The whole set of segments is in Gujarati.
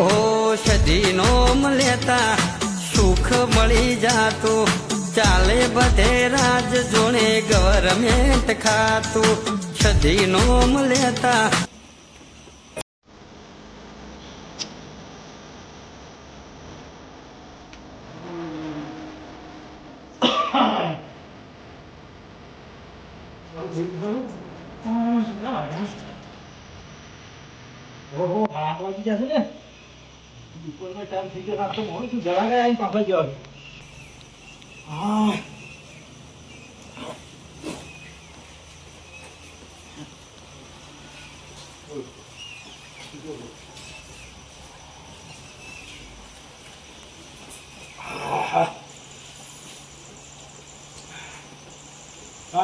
ઓ નોમ લેતા સુખ મળી જાતું. ચાલે બધે રાજ જોણે ગવર્મેન્ટ ખાતું. નોમ લેતા આઠ વાગી જશે ને? બપોરનો ટાઈમ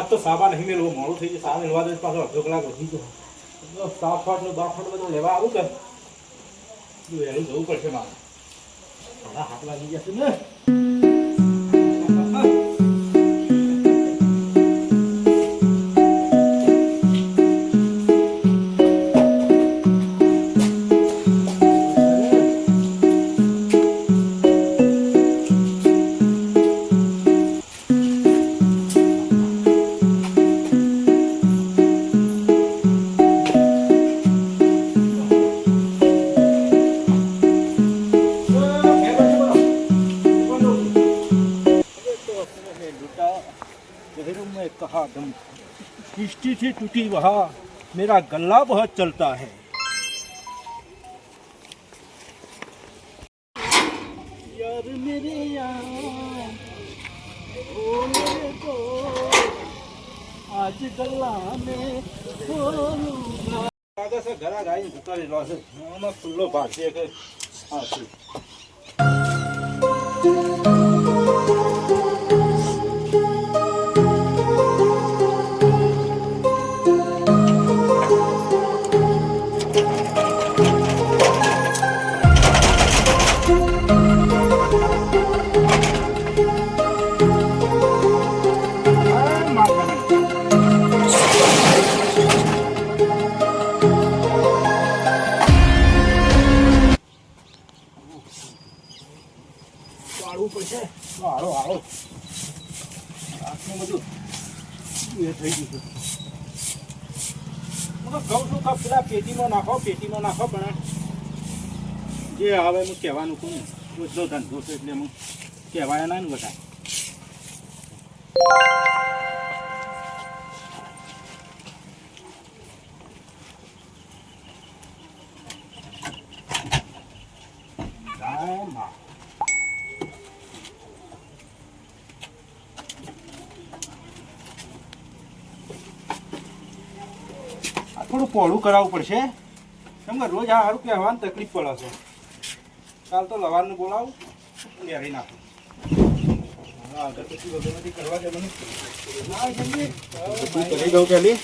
તો સાબા નહીં મેળવો મોડું થઈ ગયું. સાબ મેળવા દે, પાછો અડધો કલાક વધી ગયો. સાફ ફાટનું બાફાટ બધું લેવા આવું કે? વહેલું જવું પડશે મારે. હાથ લાગી જશે ને कहा दम किश्ती से टूटी वहा मेरा गला बहुत चलता है यार मेरे यार ओ मेरे को आज गला में खोलूंगा આગળ છે ઘરા ગાઈને જતા રહેલો છે આમાં ખુલ્લો ભાગ છે કે હા નાખો નાખો, પણ જે આવે હું કહેવાનું કહું રોજનો ધંધો છે એટલે હું કહેવાય ના ને બધા. થોડું પહોળું કરાવવું પડશે. કેમ કે રોજ આ સારું કહેવાનું તકલીફ પડે છે કાલ તો લવારને બોલાવું લેરી નાખું હા, ગણપતિ ભગવતી કરવા જવાનું. ના, જલ્દી. બધું કરી દઉં પેલી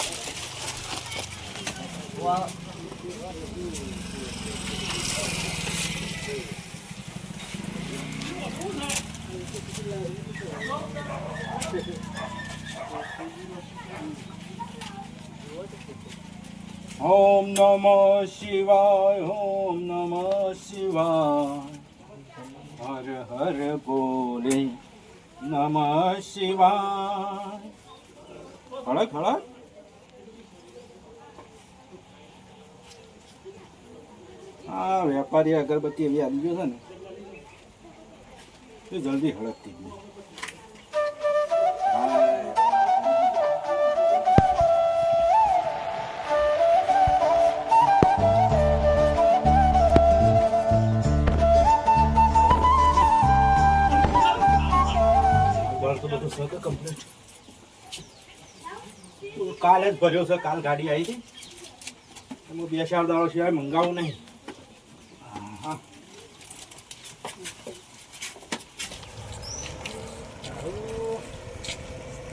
ઓમ નમઃ શિવાય, ઓમ નમઃ શિવાય. હર હર બોલે નમઃ શિવાય. ખડક ખડક આ વેપારી અગરબત્તી એવી આવી ગયો છે ને, એ જલ્દી હળકતી ગઈ. આગળ તો છે કે કાલે જ ભર્યો છે, કાલ ગાડી આવી હતી. એમાં બે ચાર દાડો સિવાય મંગાવું નહીં. હા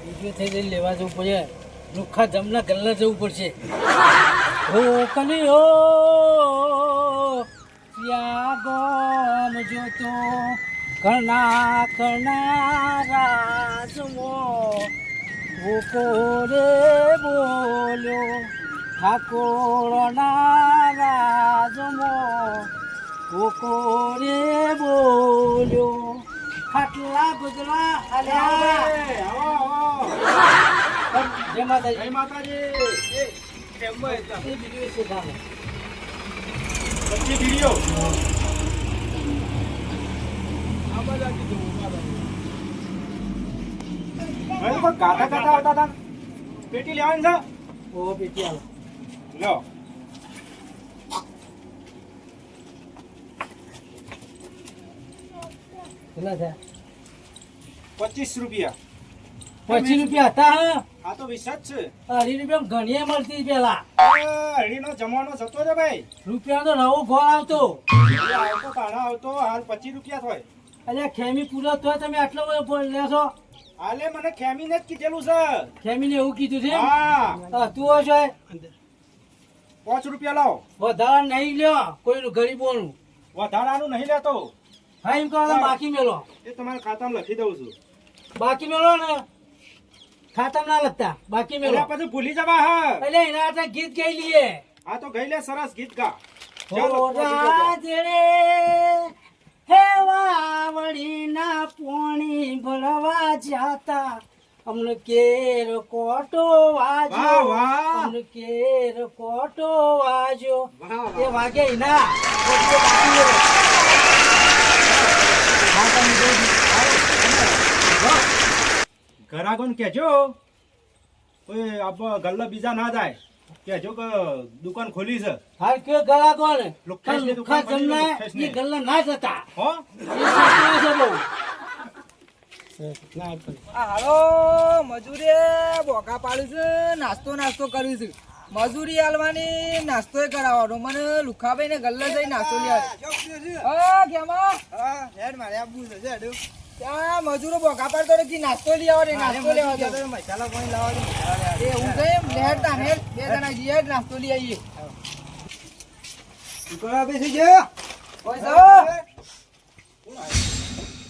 બીજું થઈ જઈને લેવા જવું પડે. રૂખા જમના ગલ્લા જવું પડશે. હો કલિયો ત્યાગમ જોતો? ઘણા ઘણા રાજમો ભૂકોરે બોલ્યો ઠાકોરના રાજમો કોકો રે બોલ્યો. ખાટલા ગુજરા જય માતાજી. જય માતાજી. બીજું વિડિયો આવતા હતા પેટી લેવાની છે ઓ પેટી આલો લો કેટલા થયા પચીસ રૂપિયા. પચીસ રૂપિયા હતા હા? આ તો વિશ્વાસ છે. અઢી રૂપિયા ઘણી મળતી પેલા. હળીનો જમાનો જતો છે ભાઈ. રૂપિયાનો નવો ગોળ આવતો. આવતો તાણા આવતો હાલ પચીસ રૂપિયા થાય અલ્યા ખેમી પૂરો તો તમે આટલો બધો લેશો હાલે મને ખેમીને જ કીધેલું છે. ખેમીને એવું કીધું છે હા. તું છે? પાંચ રૂપિયા લાવો. વધારા નહીં લ્યો કોઈનું ગરીબોનું વધારાનું નહીં લેતો. હા એમ કહો તો બાકી મેલો. એ તમારા ખાતામાં લખી દઉં છું. બાકી મેલો ને? ખાતમ ના લગતા બાકી મેળો પછી ભૂલી જવા હા. એટલે એના હાથે ગીત ગાઈ લઈએ આ તો ગઈ લે સરસ ગીત ગા. ચાલો, હો પાંચ રૂપિયા રાજડે હે વાવડીના પોણી ભરવા જાતા અમને કેર કોટો વાજો. અમને કેર કોટો વાજો. એ વાગે ના. ઘરાગોન કેજો ઓય આપ ગલ્લા બીજા ના જાય કહેજો કે દુકાન ખોલી છે. હાલ કયો ગલા કોણ લુખ્ખાસની લુખ્ખા દુકાન બની લુખ્ખાસની. ઈ ગલ્લા ના જતા. હો? છે હાલો મજૂરી બોકા પાડું છે નાસ્તો નાસ્તો કરું છે. મજૂરી આલવાની નાસ્તો કરાવવાનો. મને લુખાભાઈ ને ગલ્લે જઈ નાસ્તો લઈ હા કેમાં ત્યાં મજૂરો બોકા પાડતો નથી નાસ્તો લઈ આવો રે નાસ્તો લેવા દો મસાલા કોઈ લાવો દો એ હું કઈ લેટ તા ને બે જણા જઈએ નાસ્તો લઈ આવીએ. ઓય સાહેબ.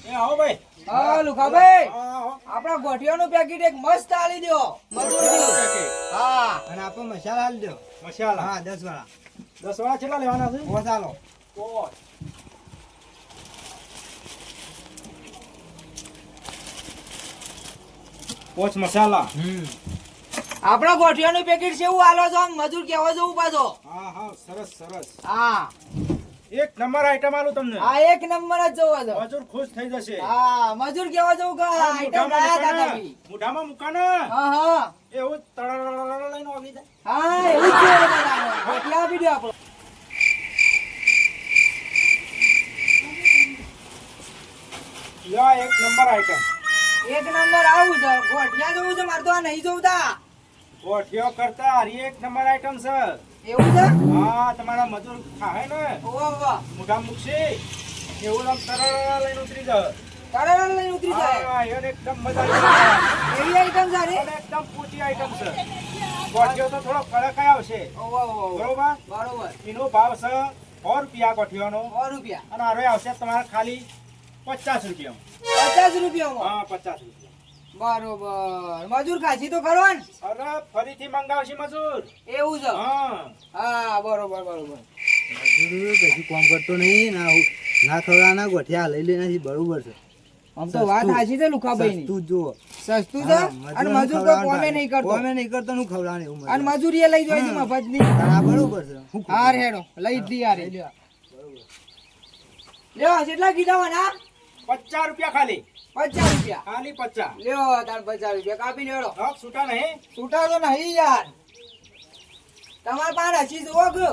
એ આવો ભાઈ. હા લુખાભાઈ. હા, આપણા ગોઠિયાનું પેકેટ એક મસ્ત આલી દો મજૂરી હા. અને આપો મસાલા આલી દો. મસાલા. હા દસ વાળા દસ વાળા કેટલા લેવાના છે? મસાલો. પાંચ. પાંચ મસાલા. આપણા ગોઠિયાનું પેકેટ છે એવું આલો છો મજૂર કેવો જવું પાછો. હા હા સરસ સરસ. હા. એક નંબર આઈટમ આલું તમને. હા એક નંબર જ જવા દો. મજૂર ખુશ થઈ જશે. હા મજૂર કેવો જવું કે આઈટમ લાયા તા. તમે. મોઢામાં મૂકાને. હા હા. એવું તળાળાળા લઈને આવી જાય હા એવું જ છે. ગોઠિયા આપી દો આપણો યા એક નંબર આઈટમ એક નંબર આવું છે ગોઠિયા જવું છે મારે તો આ નહીં જવું તા ગોઠિયો કરતા હરી એક નંબર આઈટમ છે. એવું છે? હા તમારા મજૂર ખાહે ને? ઓવા મોઢા મુકશે. એવું આમ તળાળા લઈને ઉતરી જાય. તરત લઈને ઉતરી જાય. હા એને એકદમ મજા આવી એવી આઈટમ છે રે એકદમ પૂછી આઈટમ છે. ગોઠિયો તો થોડો કડક આવશે. ઓવા. બરોબર? બરોબર. એનો ભાવ છે સો રૂપિયા ગોઠિયાનો. સો રૂપિયા. અને હારે આવશે તમારે ખાલી પચાસ રૂપિયા. પચાસ રૂપિયામાં? હા પચાસ રૂપિયા. બરોબર. મજૂર ખાસી તો ખરો ને? અરે ફરીથી મંગાવશે મજૂર? એવું છે? હા. હા બરોબર બરોબર. મજૂર કશું કામ કરતો નહીં. ના હું ના ગોઠિયા લઈ લે નથી બરોબર છે. આમ તો વાત સાચી છે લુખાભાઈ સસ્તું જ સસ્તું છે? અને મજૂર કોમે નહીં કરતો. કોમે નહીં કરતો હું એવું અને મજૂરી એ લઈ મફતની. હા બરોબર છે. હાર હેડો લઈ દી હારે. લ્યો કેટલા કીધા ના પચાસ રૂપિયા ખાલી. પચાસ રૂપિયા. ખાલી પચાસ. લ્યો તાર પચાસ રૂપિયા. કાપી લેડો હક છૂટા નહીં. છૂટા તો નહીં યાર. તમાર પાસે હસી જુઓ કે.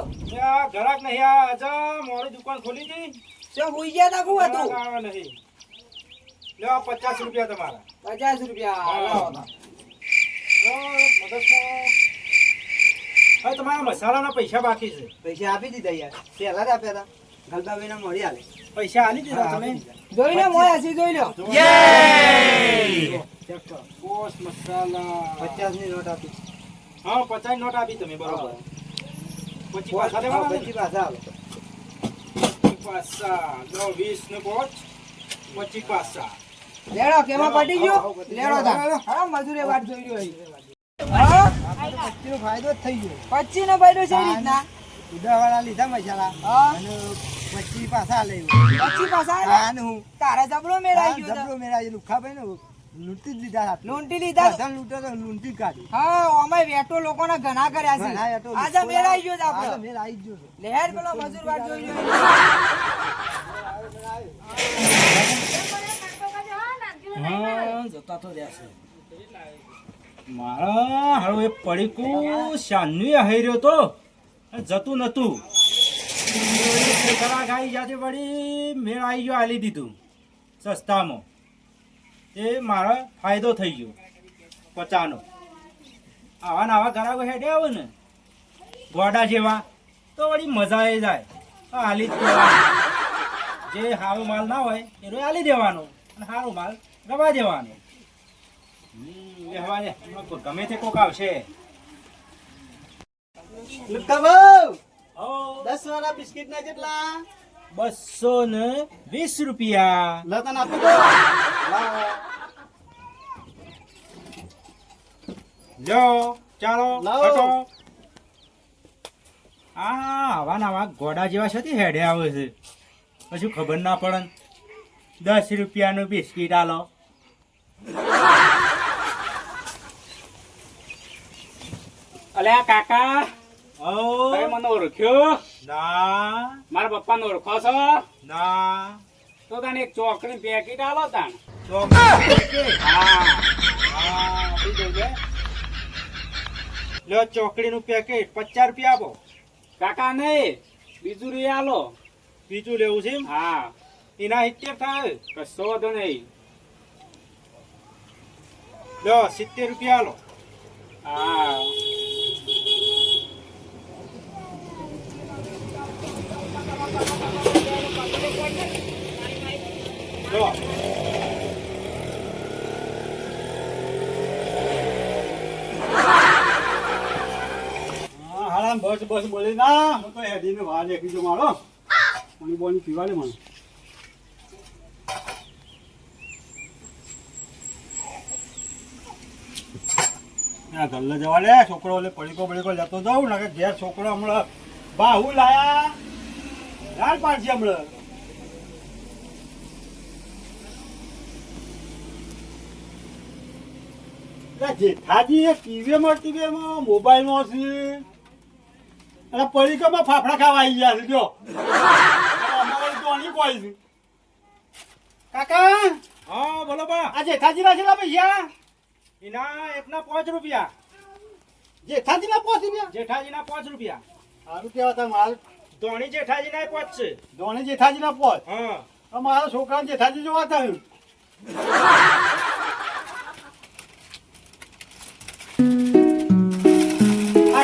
ઘરાક નહીં આ આજે મોડી દુકાન ખોલી હતી શું ભૂઈ ગયા તા કું હતું? ઘરાક આવ્યા નહીં. લ્યો પચાસ રૂપિયા તમારા. પચાસ રૂપિયા. હા. લાવો. હવે. તમારા મસાલાના પૈસા બાકી છે. પૈસા આપી દીધા યાર. પહેલા જ આપ્યા હતા ગલબાભાઈને મળી આલે. પૈસા આલી દીધા તમે. જોઈ લો મોય હસી જોઈ લો. યે. કોસ મસાલા પચાસની નોટ આપી. હા પચાસ નોટ આપી તમે બરોબર. પછી પાછા ને? પછી પાછા આલો. પાછા લો વીસ ને પછી પાછા. લેડો કેમાં ગયો? લેડો તા. હા મજૂરે વાત જોઈ રહ્યો. હા? ફાયદો જ થઈ ગયો. પચી નો ફાયદો છે રીતના. લીધા મસાલા. હા? પચીસ પછી પાછા લઈ પછી પાછા આયા? આને હું તારા જબરો મેળાઈ ગયો જબરો મેરા એ લુખાભાઈ ને લૂંટી જ લીધા હાથ. લૂંટી લીધા હતા લૂંટો તો લૂંટી જ કાઢી. હા અમે વેટો લોકોના ઘણા કર્યા છે. આજે લુખ્ખો મેળાઈ ગયો આપણે. મેળ આવી ગયો લહેર પેલો મજૂર વાટ જોઈ ગયો હા જતા તો રહ્યા છે. મારા હારું એ પડીકું શાનવી હઈ રહ્યો તો. જતું નતું. ખરા ગાઈ જાતે વળી મેળ આવી ગયો આલી દીધું. સસ્તામાં. એ મારો ફાયદો થઈ ગયો પચાનો. આવા આવા ઘરાકો હેડે આવે ને. ગોડા જેવા. તો વળી મજા એ જાય. તો આલી જ જે સારો માલ ના હોય એનો આલી દેવાનો. અને સારો માલ રવા દેવાનો. ગમે તે કોક આવશે. હો, દસ વાળા બિસ્કિટ ના કેટલા બસો ને વીસ રૂપિયા. લતન આપી દો લ્યો ચાલો લાવો. આ આવા ને આવા ગોડા જેવા છે હેડે આવે છે? પછી ખબર ના પડે. દસ રૂપિયાનું બિસ્કીટ આલો અલ્યા કાકા. તમે મને ઓળખ્યો ના. મારા પપ્પાને ઓળખો છો? ના. તો તને એક ચોકડી પેકેટ આલો તાણ. તો ચોકડી ચોકડીનું પેકેટ પચાસ રૂપિયા આપો. કાકા નહીં. બીજું રે આલો. બીજું લેવું છે? હા. એના સિત્તેર થાય. કશો વાંધો નહીં. લ્યો સિત્તેર રૂપિયા આલો. હા. હા, હારામ બસ બસ બોલી ના હું તો હેડીને વાર દેખી જો મારો. પાણી બોની પીવા દે મને. આ ગલ્લે છોકરો એટલે પડીકો પડીકો લેતો જાઉં ને કે ઘેર છોકરો હમણાં બાહુ લાયા. લાલ પાડશે હમણાં. જેઠાજી એ ટીવીમાં ટીવીમાં મોબાઈલમાં છે. અને પડીકામાં ફાફડા ખાવા આવી ગયા છે જો. અમારે કોઈ છે. કાકા? હા બોલો બા. આ જેઠાજીના કેટલા પૈસા? એના એકના પાંચ રૂપિયા. જેઠાજીના રૂપિયા? જેઠાજી જેઠાજીના પાંચ રૂપિયા. સારું કેવા તમે મારે ધોણી જેઠાજીના પાંચ છે. ધોની જેઠાજીના પાંચ? હા. મારા છોકરાને જેઠાજી જોવા થયું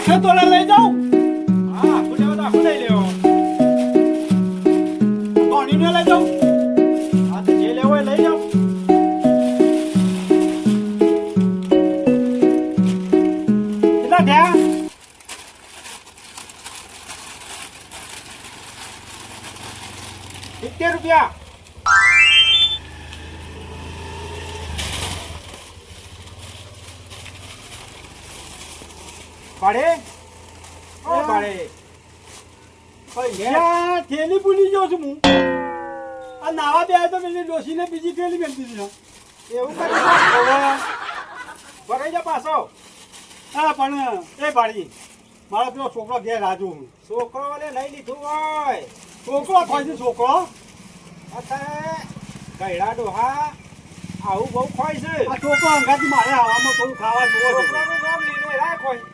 આખે તોલા લઈ જાઉં હા લેવો તો લઈ લેવો ધોનીને લઈ જાઉં પાડે? ઓ પાડે. પૈસા થેલી ભૂલી ગયો છું હું. આ નાવા બે તો પેલી ડોસીને બીજી થેલી મેળવી દીધી એવું કરી ભરાઈ જા પાછો. હા પણ એ ભાડી મારો પેલો છોકરો ઘેર રાજુ હું. છોકરો ને નહીં લીધું હોય. છોકરો ખોય છે છોકરો? અત્યારે ગયડા ડોહા આવું બહુ ખોય છે. આ છોકરો અંગાથી મારે આવામાં થોડું ખાવા જોવો છોકરાનું નામ લીલું રાખ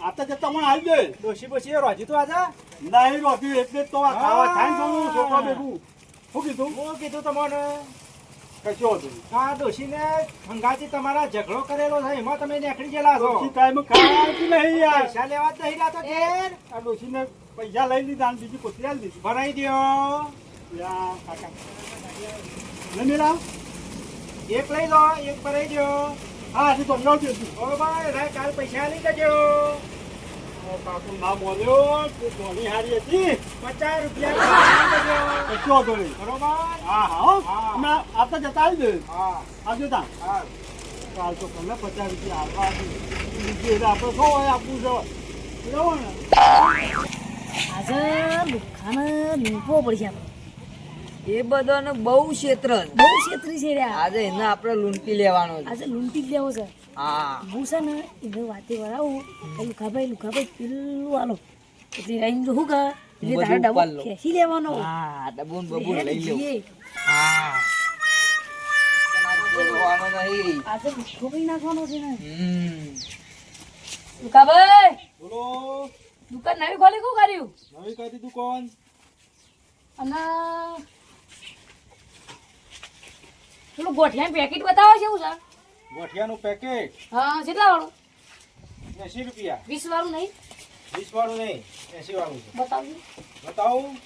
હોય આ તો જતા મને આવી દે. ડોશી એ રોજી તો આજા નહીં રોજી એટલે તો આ ખાવા થાય તો હું છોકરો ભેગું. શું કીધું? હું કીધું તમને. કશો હતું આ ડોશીને હંગાથી તમારા ઝઘડો કરેલો છે એમાં તમે નીકળી ગયેલા છો. ડોશી ટાઈમ ખાવા નહીં યાર? પૈસા લેવા જ નહીં લાતો ઘેર આ ડોશીને પૈસા લઈ લીધા અને બીજી કોથળી આલી દીધી. ભરાઈ દ્યો. યા કાકા. મેળા એક લઈ લો એક ભરાઈ દ્યો. હા હજી તો નવ દેશું ઓ ભાઈ રાય કાલ પૈસા નહીં જજો કાકુ ના બોલ્યો તું ધોની હારી હતી. પચાસ રૂપિયા હતો નહીં. બરોબર? હા હા. હા. હમણાં આપતા જતા આવી દે હા. આવજો તા કાલ તો તમને પચાસ રૂપિયા આપવા હતી. એટલે આપણે શું હોય આપવું છે? ને? આજે લુખાને લૂંટવો પડશે આપણે એ બધાને બહુ ક્ષેત્ર બહુ ક્ષેત્રી છે રે આજે એને આપણે લૂંટી લેવાનો છે. આજે લૂંટી જ લેવો છે. હા. હું છે ને એને વાતે વળાવું કે લુખાભાઈ લુખાભાઈ પેલું આલો એટલે રાઈન જો હું કા એટલે તારો બધું ડબ્બો ઉપર લો. ખેંચી લેવાનો. હા ડબુન બબુન લઈ લેવું. હા. આજે નાખવાનો છે ને. લુખાભાઈ! બોલો. દુકાન નવી ખોલી શું કર્યું? નવી કરી દુકાન અને પેલું ગોઠિયાનું પેકેટ બતાવો છે એવું છે? ગોઠિયાનું પેકેટ હા કેટલા વાળું એસી રૂપિયા. વીસ વાળું નહીં? વીસ વાળું નહીં એસી વાળું બતાવું બતાવું?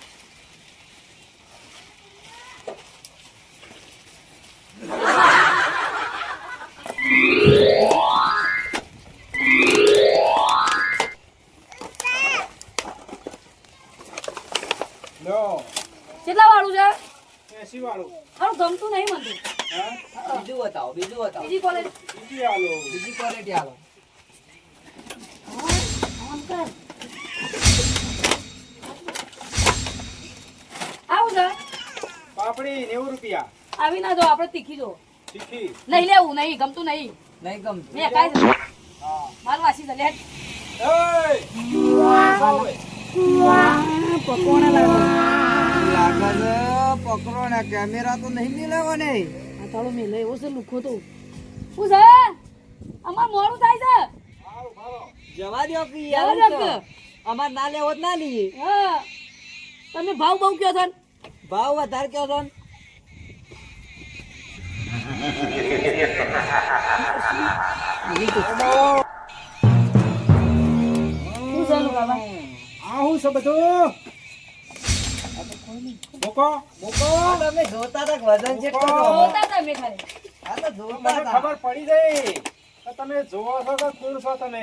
બતાવો બીજું બતાવો. બીજી કોલેજ બીજી આલો. બીજી ક્વોલિટી આલો આવું છે? પાપડી નેવું રૂપિયા. આવી ના જો આપણે તીખી જો. તીખી. નહીં લેવું નહીં ગમતું નહીં. નહીં ગમતું. મેં કાંઈ માલ વાસી છે લે એય! પકોડા લાગે પકડો ને કેમેરા તો નહીં મિલાવો ને તાળો મેલે એવો છે લુખો તો. શું છે? અમાર મોડું થાય છે? જવા દો કે યાર અમાર ના લેવો ના લઈએ. હા. તમે ભાવ બહુ કયો છો? ને? ભાવ વધારે કયો છો? ને? શું છે લુખાભાઈ? આ હું છે બધું. તમે જોતા તમે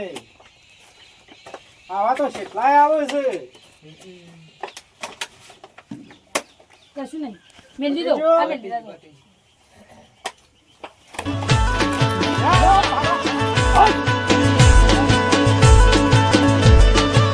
આવા તો કેટલાય આવે છે. કશું નહીં. મેલી દો આ મેલી દો